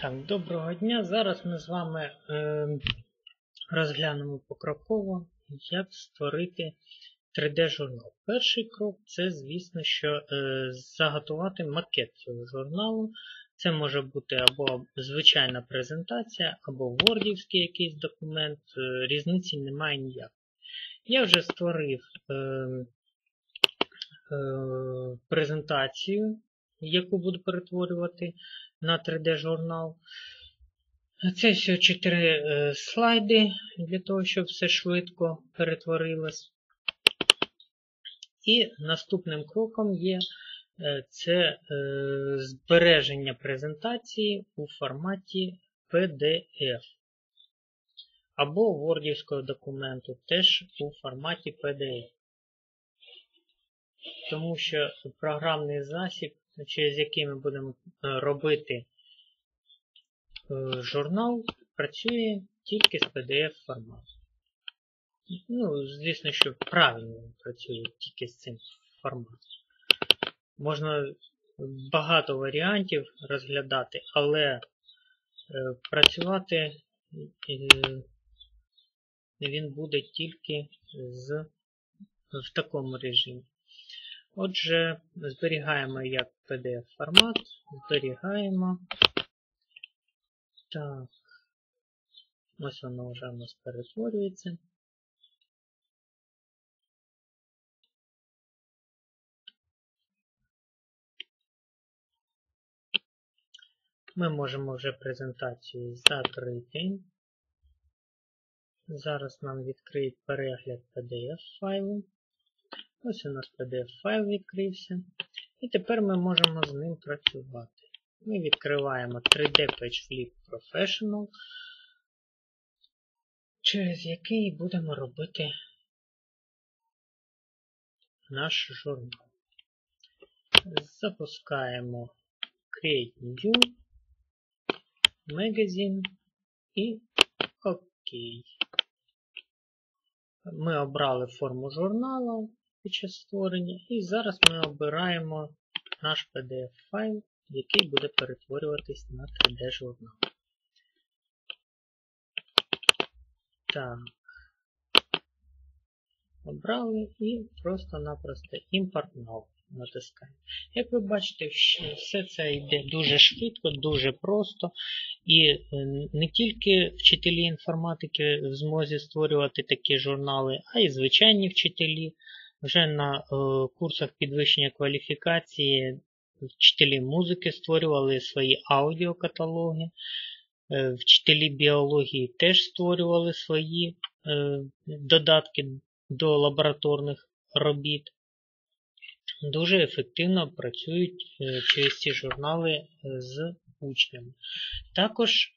Так, доброго дня. Зараз ми з вами е, розглянемо покроково, як створити 3D-журнал. Перший крок це, звісно, що е, заготувати макет цього журналу. Це може бути або звичайна презентація, або вордівський якийсь документ. Е, різниці немає ніякої. Я вже створив е, е, презентацію, яку буду перетворювати на 3D-журнал. Це все 4 е, слайди для того, щоб все швидко перетворилось. І наступним кроком є е, це е, збереження презентації у форматі PDF. Або вордівського документу теж у форматі PDF. Тому що програмний засіб, через який ми будемо робити журнал, працює тільки з PDF формату. Ну, звісно, що правильно працює тільки з цим форматом. Можна багато варіантів розглядати, але е, працювати е, він буде тільки з, в такому режимі. Отже, зберігаємо як PDF формат, зберігаємо. Так, ось воно вже у нас перетворюється. Ми можемо вже презентацію закрити. Зараз нам відкриють перегляд PDF файлу. Ось у нас PDF-файл відкрився. І тепер ми можемо з ним працювати. Ми відкриваємо 3D PageFlip Professional, через який будемо робити наш журнал. Запускаємо Create New, Magazine і ОК. Ми обрали форму журналу під час створення, і зараз ми обираємо наш PDF-файл який буде перетворюватись на 3D-журнал. Так. Обрали і просто-напросто Import Now натискаємо. Як ви бачите, все це йде дуже швидко, дуже просто. І е, не тільки вчителі інформатики в змозі створювати такі журнали, а й звичайні вчителі. Вже на е, курсах підвищення кваліфікації Вчителі музики створювали свої аудіокаталоги. Е, вчителі біології теж створювали свої е, додатки до лабораторних робіт. Дуже ефективно працюють через ці журнали з учнями. Також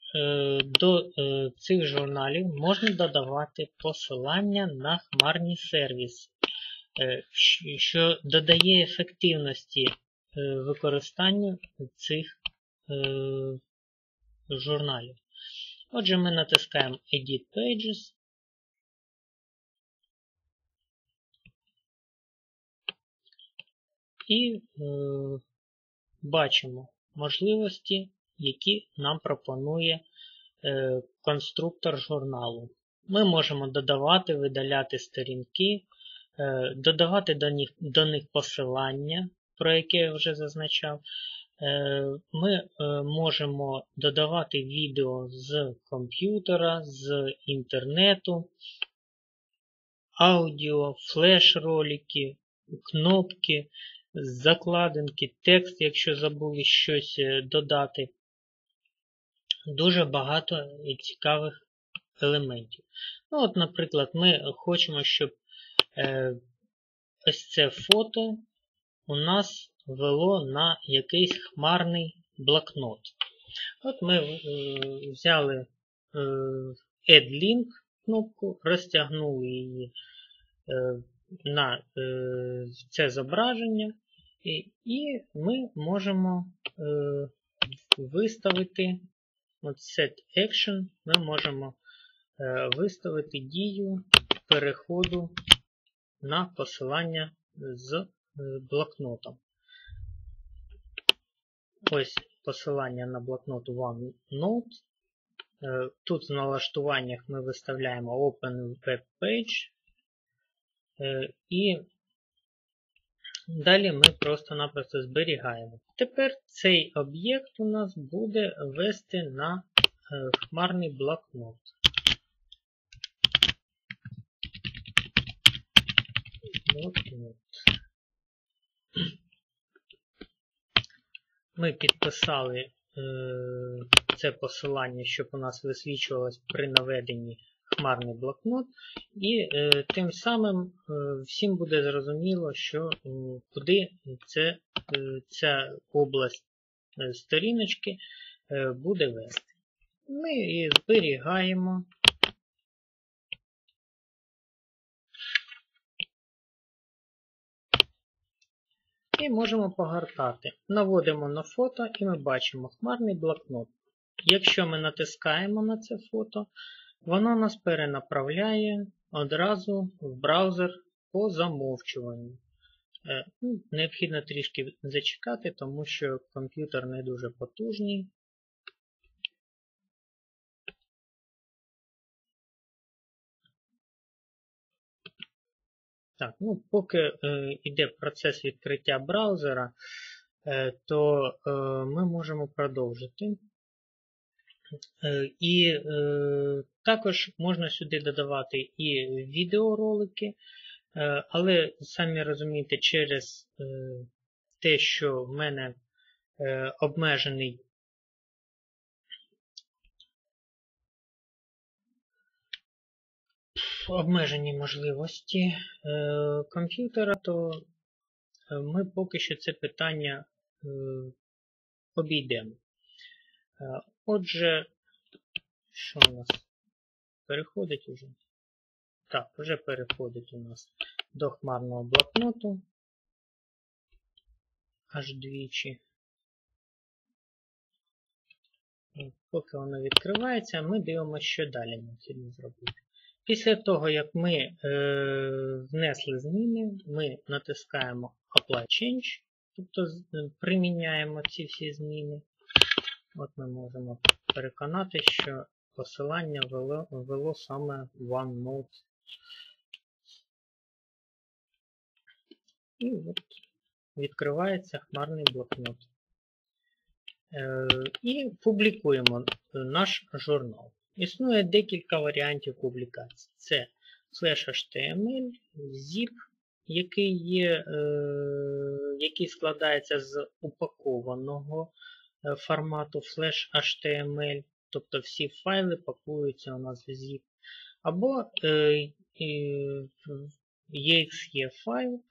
до цих журналів можна додавати посилання на хмарні сервіси, що додає ефективності Е, використанню цих е, журналів. Отже, ми натискаємо Edit Pages. І е, бачимо можливості, які нам пропонує е, конструктор журналу. Ми можемо додавати, видаляти сторінки, е, додавати до них, до них посилання про яке я вже зазначав, е, ми е, можемо додавати відео з комп'ютера, з інтернету, аудіо, флеш-ролики, кнопки, закладинки, текст, якщо забули щось е, додати. Дуже багато цікавих елементів. Ну, от, Наприклад, ми хочемо, щоб ось це фото у нас вело на якийсь хмарний блокнот. От ми е, взяли е, Add Link кнопку, розтягнули її е, на це зображення, і ми можемо виставити от Set Action, ми можемо виставити дію переходу на посилання з блокнотом. Ось посилання на блокнот OneNote. Е, Тут в налаштуваннях ми виставляємо Open Web Page. Е, І далі ми просто-напросто зберігаємо. Тепер цей об'єкт у нас буде вести на е, хмарний блокнот. Блокнот. Ми підписали е, це посилання, щоб у нас висвічувалось при наведенні хмарний блокнот, і е, тим самим е, всім буде зрозуміло, що е, куди це, е, ця область е, сторіночки е, буде вести. Ми її зберігаємо. І можемо погортати. Наводимо на фото і ми бачимо хмарний блокнот. Якщо ми натискаємо на це фото, воно нас перенаправляє одразу в браузер по замовчуванню. Е, ну, Необхідно трішки зачекати, тому що комп'ютер не дуже потужний. Так, ну Поки е, йде процес відкриття браузера, е, то е, ми можемо продовжити. І також можна сюди додавати і відеоролики, але самі розумієте, через те, що в мене обмежений обмежені можливості е, комп'ютера, то е, ми поки що це питання е, обійдемо. Отже, що у нас? Переходить уже? Так, вже переходить у нас до хмарного блокноту. Аж двічі. Поки воно відкривається, ми дивимося, що далі необхідно зробити. Після того, як ми е, внесли зміни, ми натискаємо Apply Change, тобто приміняємо ці всі зміни. От ми можемо переконати, що посилання вело, вело саме OneNote. І от відкривається хмарний блокнот. Е, і публікуємо наш журнал. Існує декілька варіантів публікації. Це Flash ZIP, який є, е, який складається з упакованого е, формату Flash тобто всі файли пакуються у нас в ZIP. Або е, EXE файл,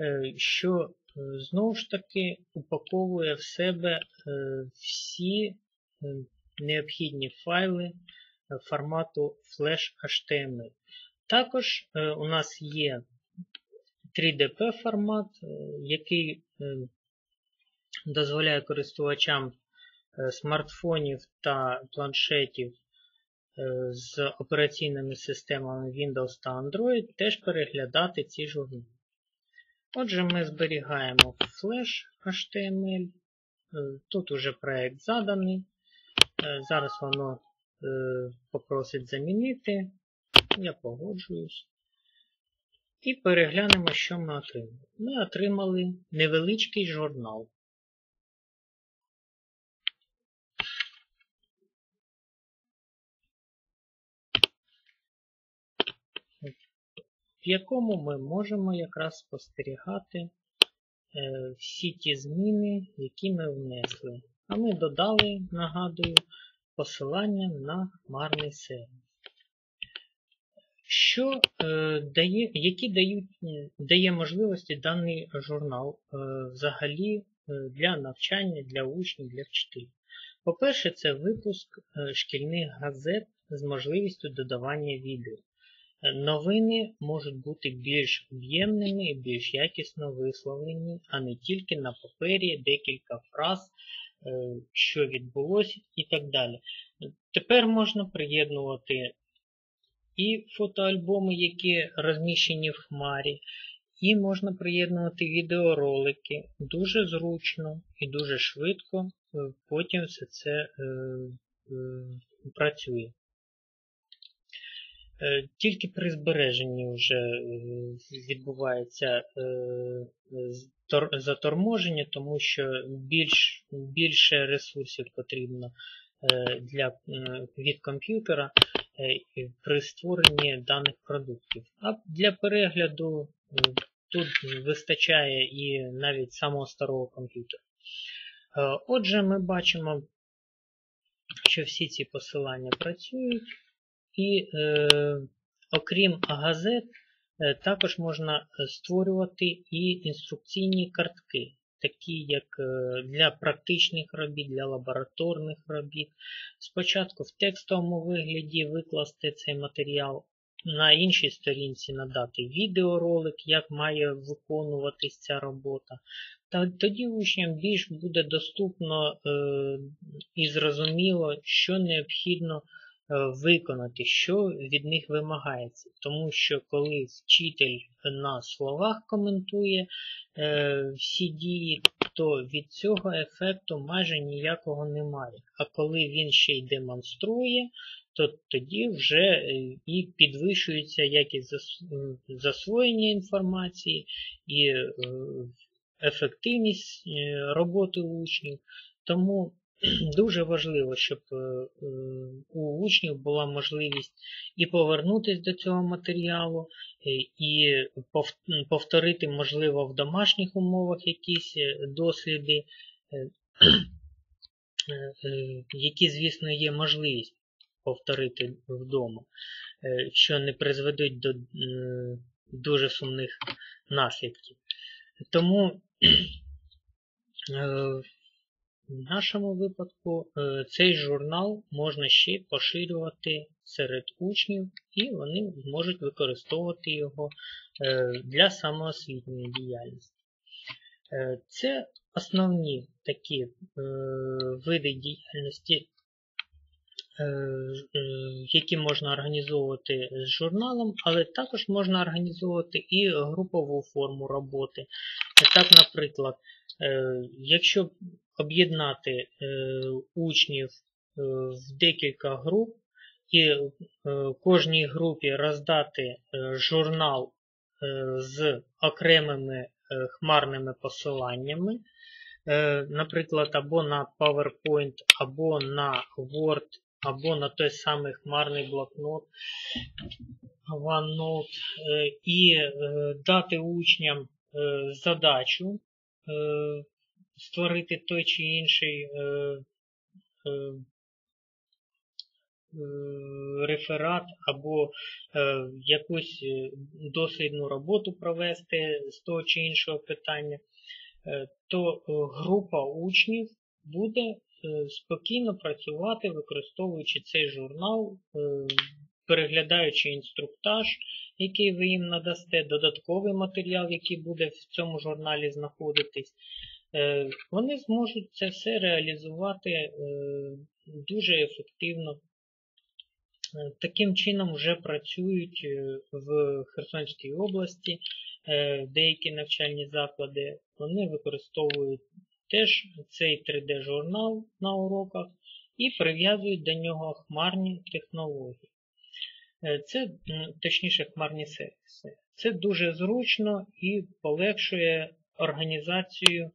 е, що е, знову ж таки упаковує в себе е, всі е, необхідні файли формату Flash HTML. Також е, у нас є 3DP формат, е, який е, дозволяє користувачам смартфонів та планшетів з операційними системами Windows та Android теж переглядати ці журнали. Отже, ми зберігаємо Flash HTML. Тут уже проект заданий. Зараз воно попросить замінити. Я погоджуюсь. І переглянемо, що ми отримали. Ми отримали невеличкий журнал. В якому ми можемо якраз спостерігати е, всі ті зміни, які ми внесли. А ми додали, нагадую, посилання на хмарний сервіс. Що е, дає, Які дають, дає можливості даний журнал е, взагалі е, для навчання, для учнів, для вчителів? По-перше, це випуск е, шкільних газет з можливістю додавання відео. Е, новини можуть бути більш об'ємними і більш якісно висловлені, а не тільки на папері декілька фраз, е, що відбулося і так далі. Тепер можна приєднувати і фотоальбоми, які розміщені в хмарі, і можна приєднувати відеоролики дуже зручно і дуже швидко потім все це е, працює. Тільки при збереженні вже відбувається заторможення, тому що більш, більше ресурсів потрібно для, від комп'ютера при створенні даних продуктів. А для перегляду тут вистачає і навіть самого старого комп'ютера. Отже, ми бачимо, що всі ці посилання працюють, і е, окрім газет, е, також можна створювати і інструкційні картки, такі як е, для практичних робіт, для лабораторних робіт. Спочатку в текстовому вигляді викласти цей матеріал, на іншій сторінці надати відеоролик, як має виконуватись ця робота. Та тоді учням більш буде доступно е, і зрозуміло, що необхідно е, виконати, що від них вимагається. Тому що коли вчитель на словах коментує е, всі дії, то від цього ефекту майже ніякого немає. А коли він ще й демонструє, то тоді вже е, і підвищується якість засвоєння інформації і е, ефективність е, роботи учнів. Тому дуже важливо, щоб у учнів була можливість і повернутися до цього матеріалу, і повторити, можливо, в домашніх умовах якісь досліди, які, звісно, є можливість повторити вдома, е, що не призведуть до дуже сумних наслідків. Тому е, в нашому випадку е, цей журнал можна ще поширювати серед учнів, і вони зможуть використовувати його для самоосвітньої діяльності. Це основні такі види діяльності Е, е, які можна організовувати з журналом, але також можна організовувати і групову форму роботи. Так, наприклад, е, якщо об'єднати учнів в декілька груп, і кожній групі роздати журнал з окремими хмарними посиланнями, наприклад, або на PowerPoint, або на Word або на той самий хмарний блокнот OneNote е, і е, дати учням е, задачу створити той чи інший реферат або якусь дослідну роботу провести з того чи іншого питання, то група учнів буде Е, спокійно працювати, використовуючи цей журнал, е, переглядаючи інструктаж, який ви їм надасте, додатковий матеріал, який буде в цьому журналі знаходитись. Е, вони зможуть це все реалізувати дуже ефективно. Таким чином вже працюють в Херсонській області деякі навчальні заклади, вони використовують теж цей 3D-журнал на уроках і прив'язують до нього хмарні технології. Е, це, точніше, хмарні сервіси. Це дуже зручно і полегшує організацію е, е,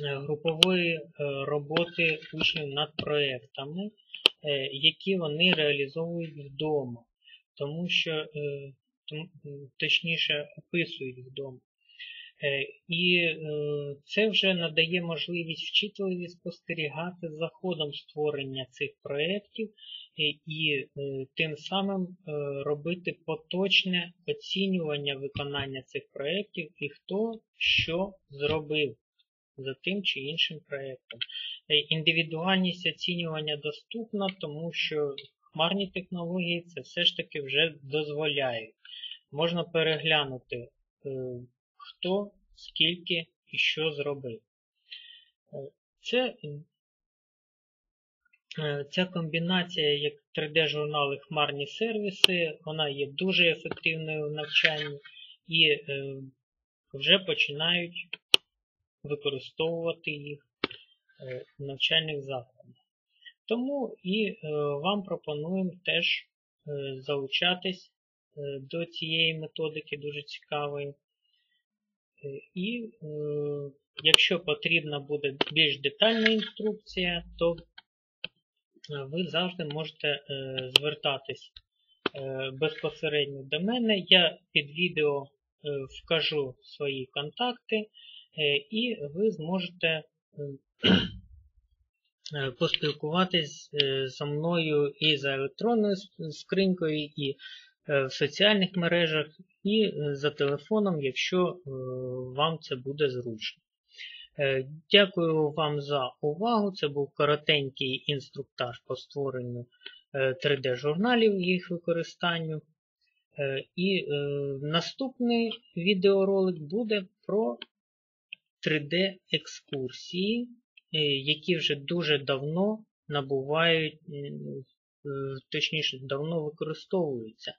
групової роботи учнів над проєктами, які вони реалізовують вдома, тому що, точніше, описують вдома. Е, і е, це вже надає можливість вчителеві спостерігати за ходом створення цих проєктів і е, тим самим робити поточне оцінювання виконання цих проєктів і хто що зробив за тим чи іншим проєктом. Індивідуальність оцінювання доступна, тому що хмарні технології це все ж таки вже дозволяють. Можна переглянути хто, скільки і що зробив. Е, це, е, Ця комбінація, як 3D-журнали хмарні сервіси, вона є дуже ефективною в навчанні і е, вже починають використовувати їх е, в навчальних закладах. Тому і е, вам пропонуємо теж е, залучатись е, до цієї методики дуже цікавої. Е, І е, якщо потрібна буде більш детальна інструкція, то е, ви завжди можете е, звертатись е, безпосередньо до мене. Я під відео е, вкажу свої контакти, е, і ви зможете е, е, поспілкуватись е, зі мною і за електронною скринькою, і е, в соціальних мережах, і е, за телефоном, якщо е, вам це буде зручно. Е, Дякую вам за увагу. Це був коротенький інструктаж по створенню 3D-журналів і їх використанню. Е, І е, наступний відеоролик буде про 3D-екскурсії, е, які вже дуже давно набувають, е, точніше, давно використовуються,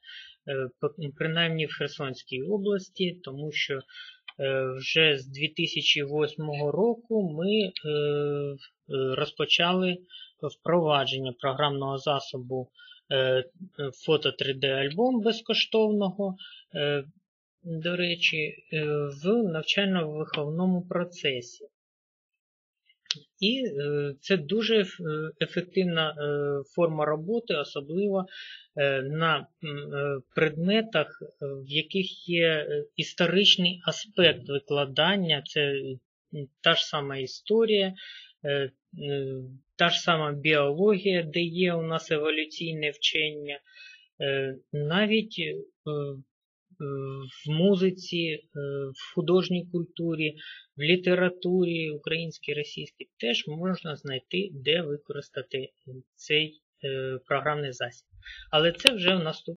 е, принаймні в Херсонській області, тому що е, вже з 2008 року ми е, е, розпочали впровадження програмного засобу е, фото 3D-альбом безкоштовного, е, до речі, е, в навчально-виховному процесі. І е, це дуже е, ефективна е, форма роботи, особливо на предметах, в яких є історичний аспект викладання, це та ж сама історія, та ж сама біологія, де є у нас еволюційне вчення, навіть в музиці, в художній культурі, в літературі українській, російській теж можна знайти, де використати цей е, програмний засіб. Але це вже в наступ...